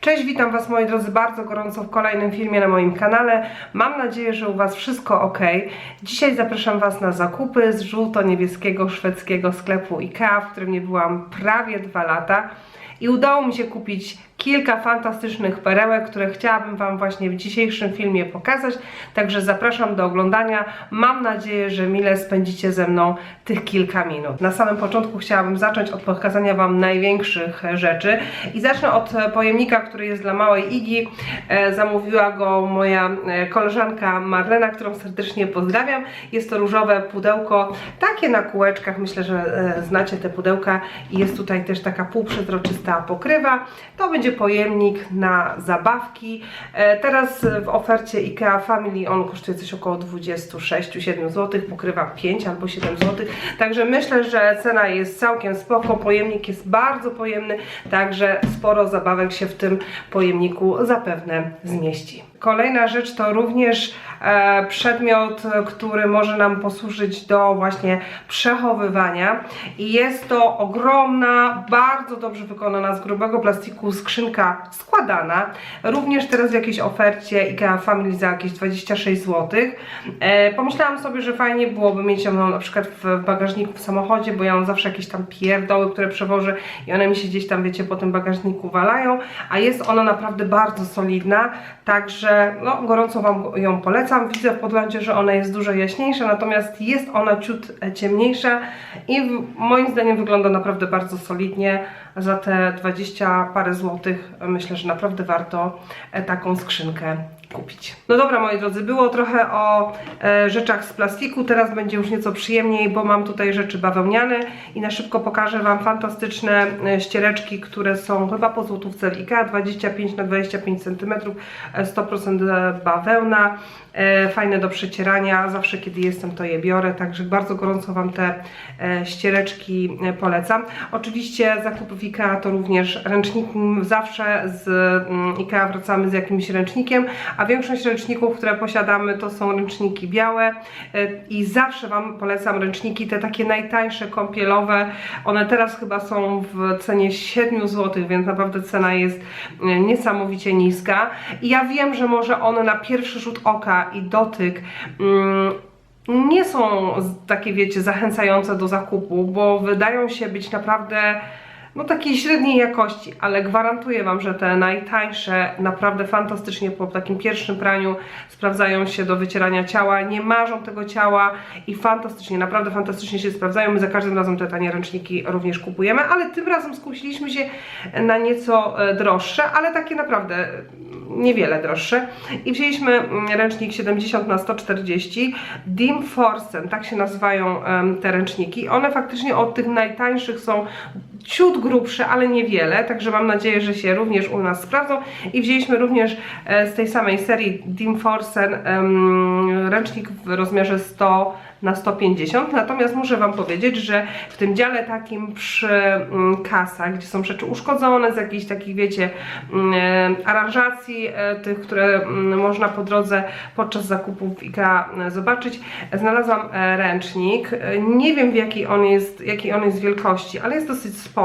Cześć, witam Was moi drodzy bardzo gorąco w kolejnym filmie na moim kanale. Mam nadzieję, że u Was wszystko ok. Dzisiaj zapraszam Was na zakupy z żółto-niebieskiego szwedzkiego sklepu IKEA, w którym nie byłam prawie dwa lata. I udało mi się kupić kilka fantastycznych perełek, które chciałabym Wam właśnie w dzisiejszym filmie pokazać. Także zapraszam do oglądania. Mam nadzieję, że mile spędzicie ze mną tych kilka minut. Na samym początku chciałabym zacząć od pokazania Wam największych rzeczy. I zacznę od pojemnika, który jest dla małej Igi. E, zamówiła go moja e, koleżanka Marlena, którą serdecznie pozdrawiam. Jest to różowe pudełko, takie na kółeczkach. Myślę, że e, znacie te pudełka. I jest tutaj też taka półprzezroczysta pokrywa. To będzie pojemnik na zabawki. E, Teraz w ofercie IKEA Family on kosztuje coś około 26-7 zł, pokrywa 5 albo 7 zł. Także myślę, że cena jest całkiem spoko. Pojemnik jest bardzo pojemny, także sporo zabawek się w tym pojemniku zapewne zmieści. Kolejna rzecz to również e, przedmiot, który może nam posłużyć do właśnie przechowywania i jest to ogromna, bardzo dobrze wykonana z grubego plastiku skrzynka składana. Również teraz w jakiejś ofercie IKEA Family za jakieś 26 zł. E, pomyślałam sobie, że fajnie byłoby mieć ją na przykład w bagażniku w samochodzie, bo ja mam zawsze jakieś tam pierdoły, które przewożę i one mi się gdzieś tam, wiecie, po tym bagażniku walają, a jest ona naprawdę bardzo solidna, także no, gorąco Wam ją polecam. Widzę w podglądzie, że ona jest dużo jaśniejsza, natomiast jest ona ciut e, ciemniejsza i moim zdaniem wygląda naprawdę bardzo solidnie. Za te 20 parę złotych myślę, że naprawdę warto e, taką skrzynkę kupić. No dobra moi drodzy, było trochę o e, rzeczach z plastiku, teraz będzie już nieco przyjemniej, bo mam tutaj rzeczy bawełniane i na szybko pokażę Wam fantastyczne e, ściereczki, które są chyba po złotówce w IKEA, 25 na 25 cm, e, 100% bawełna, e, fajne do przecierania, zawsze kiedy jestem to je biorę, także bardzo gorąco Wam te e, ściereczki e, polecam. Oczywiście zakupy w IKEA to również ręczniki, zawsze z mm, IKEA wracamy z jakimś ręcznikiem, a większość ręczników, które posiadamy to są ręczniki białe i zawsze Wam polecam ręczniki te takie najtańsze, kąpielowe, one teraz chyba są w cenie 7 zł, więc naprawdę cena jest niesamowicie niska. I ja wiem, że może one na pierwszy rzut oka i dotyk mm, nie są takie, wiecie, zachęcające do zakupu, bo wydają się być naprawdę no takiej średniej jakości, ale gwarantuję Wam, że te najtańsze naprawdę fantastycznie po takim pierwszym praniu sprawdzają się do wycierania ciała, nie marzą tego ciała i fantastycznie, naprawdę fantastycznie się sprawdzają. My za każdym razem te tanie ręczniki również kupujemy, ale tym razem skusiliśmy się na nieco e, droższe, ale takie naprawdę niewiele droższe i wzięliśmy mm, ręcznik 70 na 140 Dim Forsen, tak się nazywają te ręczniki. One faktycznie od tych najtańszych są ciut grubsze, ale niewiele, także mam nadzieję, że się również u nas sprawdzą i wzięliśmy również e, z tej samej serii Dim Forsen ręcznik w rozmiarze 100 na 150, natomiast muszę Wam powiedzieć, że w tym dziale takim przy mm, kasach, gdzie są rzeczy uszkodzone z jakichś takich, wiecie, mm, e, aranżacji e, tych, które mm, można po drodze podczas zakupów IKEA zobaczyć, znalazłam ręcznik. Nie wiem w jakiej on jest, jakiej on jest wielkości, ale jest dosyć spory.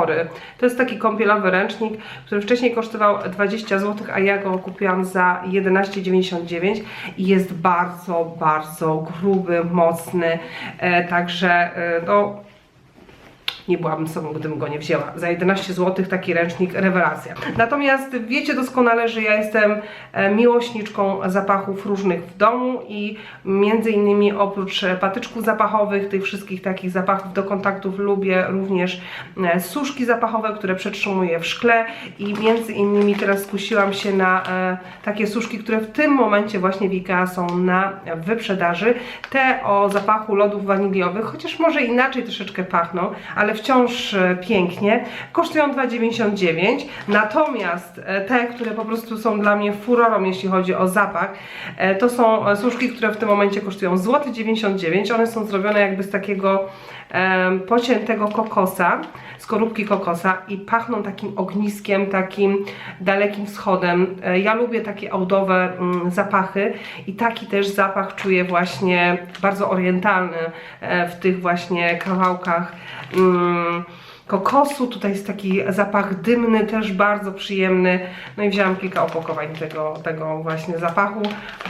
To jest taki kąpielowy ręcznik, który wcześniej kosztował 20 zł, a ja go kupiłam za 11,99 i jest bardzo, bardzo gruby, mocny, e, także e, no nie byłabym sobą, gdybym go nie wzięła. Za 11 zł taki ręcznik rewelacja. Natomiast wiecie doskonale, że ja jestem e, miłośniczką zapachów różnych w domu i między innymi oprócz patyczków zapachowych, tych wszystkich takich zapachów do kontaktów lubię również e, suszki zapachowe, które przetrzymuję w szkle i między innymi teraz skusiłam się na e, takie suszki, które w tym momencie właśnie w IKEA są na wyprzedaży. Te o zapachu lodów waniliowych, chociaż może inaczej troszeczkę pachną, ale wciąż e, pięknie. Kosztują 2,99. Natomiast e, te, które po prostu są dla mnie furorą, jeśli chodzi o zapach, e, to są suszki, które w tym momencie kosztują złoty 99. One są zrobione jakby z takiego pociętego kokosa, skorupki kokosa i pachną takim ogniskiem, takim dalekim wschodem. E, Ja lubię takie audowe mm, zapachy i taki też zapach czuję właśnie bardzo orientalny e, w tych właśnie kawałkach mm, kokosu. Tutaj jest taki zapach dymny, też bardzo przyjemny. No i wzięłam kilka opakowań tego, tego właśnie zapachu,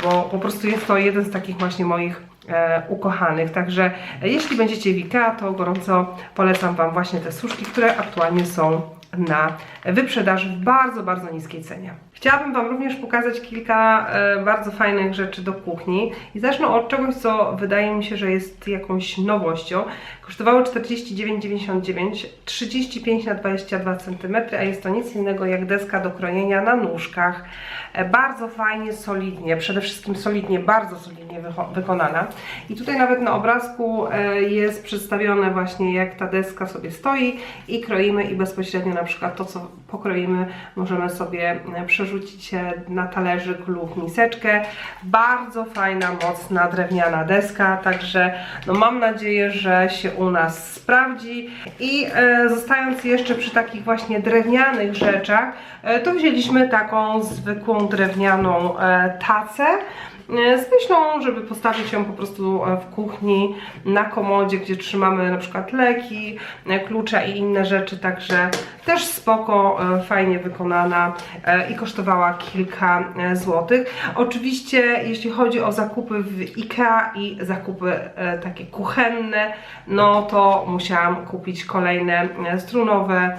bo po prostu jest to jeden z takich właśnie moich e, ukochanych. Także e, jeśli będziecie w IKEA, to gorąco polecam Wam właśnie te suszki, które aktualnie są na wyprzedaży w bardzo, bardzo niskiej cenie. Chciałabym Wam również pokazać kilka e, bardzo fajnych rzeczy do kuchni i zacznę od czegoś, co wydaje mi się, że jest jakąś nowością. Kosztowało 49,99, 35 na 22 cm, a jest to nic innego jak deska do krojenia na nóżkach. E, bardzo fajnie, solidnie, przede wszystkim solidnie, bardzo solidnie wykonana. I tutaj nawet na obrazku e, jest przedstawione właśnie jak ta deska sobie stoi i kroimy i bezpośrednio na przykład to, co pokroimy, możemy sobie przerzucić e, na talerzyk lub miseczkę. Bardzo fajna, mocna, drewniana deska, także no mam nadzieję, że się u nas sprawdzi. I e, zostając jeszcze przy takich właśnie drewnianych rzeczach, e, to wzięliśmy taką zwykłą drewnianą e, tacę. E, Z myślą, żeby postawić ją po prostu e, w kuchni, na komodzie, gdzie trzymamy na przykład leki, e, klucze i inne rzeczy, także też spoko, fajnie wykonana i kosztowała kilka złotych. Oczywiście jeśli chodzi o zakupy w IKEA i zakupy takie kuchenne, no to musiałam kupić kolejne strunowe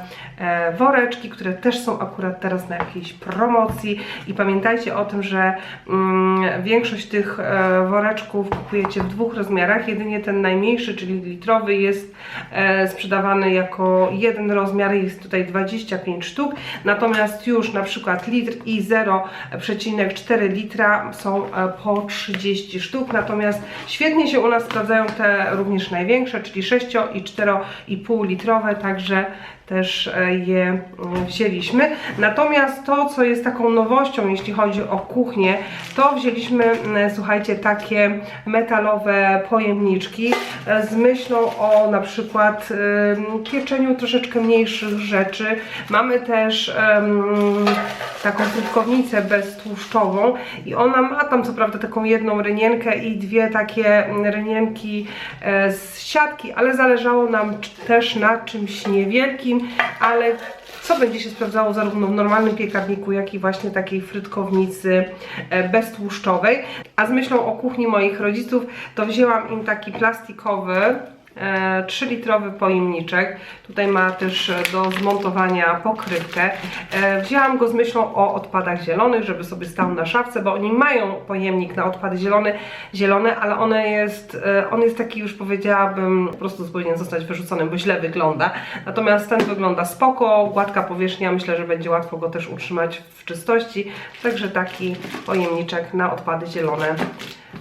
woreczki, które też są akurat teraz na jakiejś promocji i pamiętajcie o tym, że mm, większość tych e, woreczków kupujecie w dwóch rozmiarach, jedynie ten najmniejszy, czyli litrowy jest e, sprzedawany jako jeden rozmiar, jest tutaj 25 sztuk, natomiast już na przykład litr i 0,4 litra są e, po 30 sztuk, natomiast świetnie się u nas sprawdzają te również największe, czyli 6 i 4,5 litrowe, także też e, je mm, wzięliśmy. Natomiast to, co jest taką nowością, jeśli chodzi o kuchnię, to wzięliśmy, mm, słuchajcie, takie metalowe pojemniczki e, z myślą o na przykład ym, pieczeniu troszeczkę mniejszych rzeczy. Mamy też em, taką próbkownicę beztłuszczową i ona ma tam co prawda taką jedną rynienkę i dwie takie mm, rynienki e, z siatki, ale zależało nam też na czymś niewielkim, ale co będzie się sprawdzało zarówno w normalnym piekarniku, jak i właśnie takiej frytkownicy e, beztłuszczowej. A z myślą o kuchni moich rodziców, to wzięłam im taki plastikowy, 3-litrowy pojemniczek. Tutaj ma też e, do zmontowania pokrywkę. E, Wzięłam go z myślą o odpadach zielonych, żeby sobie stał na szafce, bo oni mają pojemnik na odpady zielone, zielone ale one jest, e, on jest taki już powiedziałabym, po prostu powinien zostać wyrzucony, bo źle wygląda. Natomiast ten wygląda spoko, gładka powierzchnia, myślę, że będzie łatwo go też utrzymać w czystości. Także taki pojemniczek na odpady zielone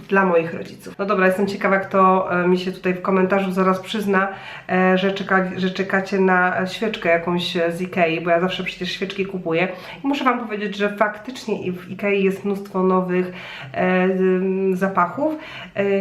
dla moich rodziców. No dobra, jestem ciekawa, kto e, mi się tutaj w komentarzu zaraz przyzna, e, że, czeka, że czekacie na świeczkę jakąś z Ikei, bo ja zawsze przecież świeczki kupuję. I muszę Wam powiedzieć, że faktycznie w Ikei jest mnóstwo nowych e, zapachów,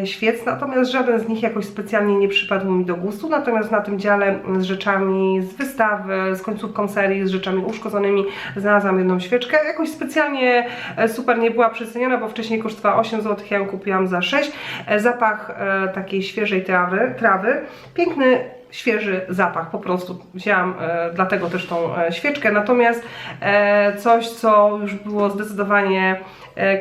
świec, natomiast żaden z nich jakoś specjalnie nie przypadł mi do gustu, natomiast na tym dziale z rzeczami z wystawy, z końcówką serii, z rzeczami uszkodzonymi znalazłam jedną świeczkę. Jakoś specjalnie super nie była przeceniona, bo wcześniej kosztowała 8 zł, ja ją kupiłam za 6. E, Zapach e, takiej świeżej trawy, trawy. Piękny świeży zapach, po prostu wzięłam e, dlatego też tą e, świeczkę, natomiast e, coś, co już było zdecydowanie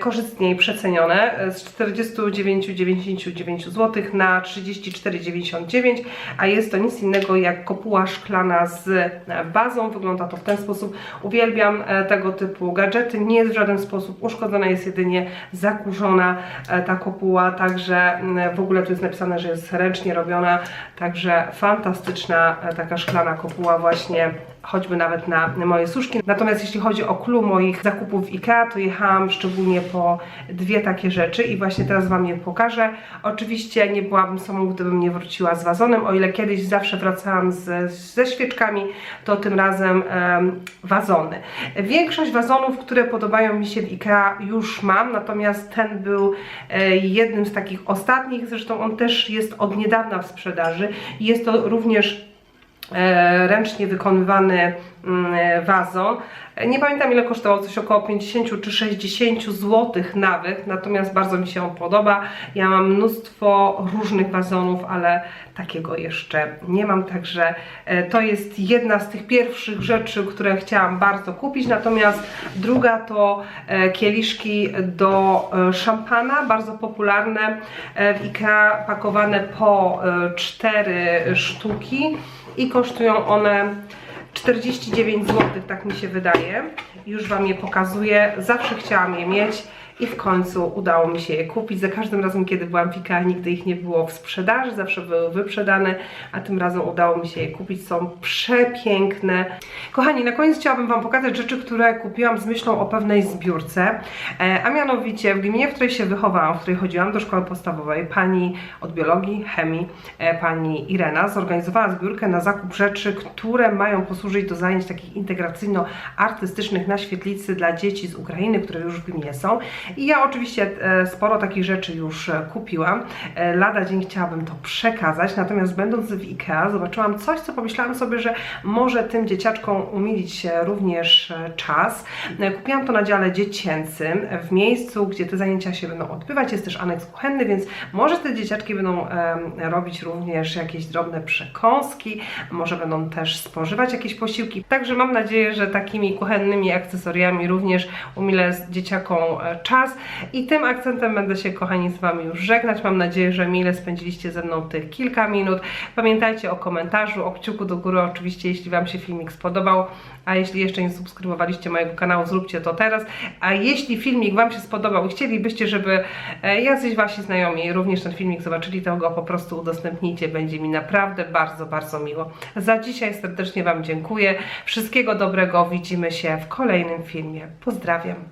korzystniej przecenione e, z 49,99 zł na 34,99, a jest to nic innego jak kopuła szklana z e, bazą, wygląda to w ten sposób. Uwielbiam e, tego typu gadżety, nie jest w żaden sposób uszkodzona, jest jedynie zakurzona e, ta kopuła, także w ogóle tu jest napisane, że jest ręcznie robiona, także fantastyczna e, taka szklana kopuła właśnie choćby nawet na moje suszki. Natomiast jeśli chodzi o clue moich zakupów w IKEA, to jechałam szczególnie po dwie takie rzeczy i właśnie teraz Wam je pokażę. Oczywiście nie byłabym sobą, gdybym nie wróciła z wazonem, o ile kiedyś zawsze wracałam z, ze świeczkami, to tym razem em, wazony. Większość wazonów, które podobają mi się w IKEA już mam, natomiast ten był e, jednym z takich ostatnich, zresztą on też jest od niedawna w sprzedaży jest to również e, ręcznie wykonywany wazon. E, Nie pamiętam ile kosztował, coś około 50 czy 60 zł nawet, natomiast bardzo mi się on podoba. Ja mam mnóstwo różnych wazonów, ale takiego jeszcze nie mam, także e, to jest jedna z tych pierwszych rzeczy, które chciałam bardzo kupić, natomiast druga to e, kieliszki do szampana, bardzo popularne w IKEA, pakowane po e, 4 sztuki i kosztują one 49 zł, tak mi się wydaje. Już Wam je pokazuję. Zawsze chciałam je mieć i w końcu udało mi się je kupić. Za każdym razem, kiedy byłam w IKEA, nigdy ich nie było w sprzedaży, zawsze były wyprzedane, a tym razem udało mi się je kupić. Są przepiękne. Kochani, na koniec chciałabym Wam pokazać rzeczy, które kupiłam z myślą o pewnej zbiórce, e, a mianowicie w gminie, w której się wychowałam, w której chodziłam do szkoły podstawowej, pani od biologii, chemii, e, pani Irena zorganizowała zbiórkę na zakup rzeczy, które mają posłużyć do zajęć takich integracyjno-artystycznych na świetlicy dla dzieci z Ukrainy, które już w gminie są. I ja oczywiście e, sporo takich rzeczy już e, kupiłam. E, Lada dzień chciałabym to przekazać, natomiast będąc w IKEA zobaczyłam coś, co pomyślałam sobie, że może tym dzieciaczkom umilić się również czas. Kupiłam to na dziale dziecięcym, w miejscu, gdzie te zajęcia się będą odbywać. Jest też aneks kuchenny, więc może te dzieciaczki będą robić również jakieś drobne przekąski, może będą też spożywać jakieś posiłki. Także mam nadzieję, że takimi kuchennymi akcesoriami również umilę dzieciakom e, czas. I tym akcentem będę się, kochani, z Wami już żegnać. Mam nadzieję, że mile spędziliście ze mną tych kilka minut. Pamiętajcie o komentarzu, o kciuku do góry, oczywiście, jeśli Wam się filmik spodobał. A jeśli jeszcze nie subskrybowaliście mojego kanału, zróbcie to teraz. A jeśli filmik Wam się spodobał i chcielibyście, żeby e, jacyś Wasi znajomi również ten filmik zobaczyli, to go po prostu udostępnijcie. Będzie mi naprawdę bardzo, bardzo miło. Za dzisiaj serdecznie Wam dziękuję. Wszystkiego dobrego. Widzimy się w kolejnym filmie. Pozdrawiam.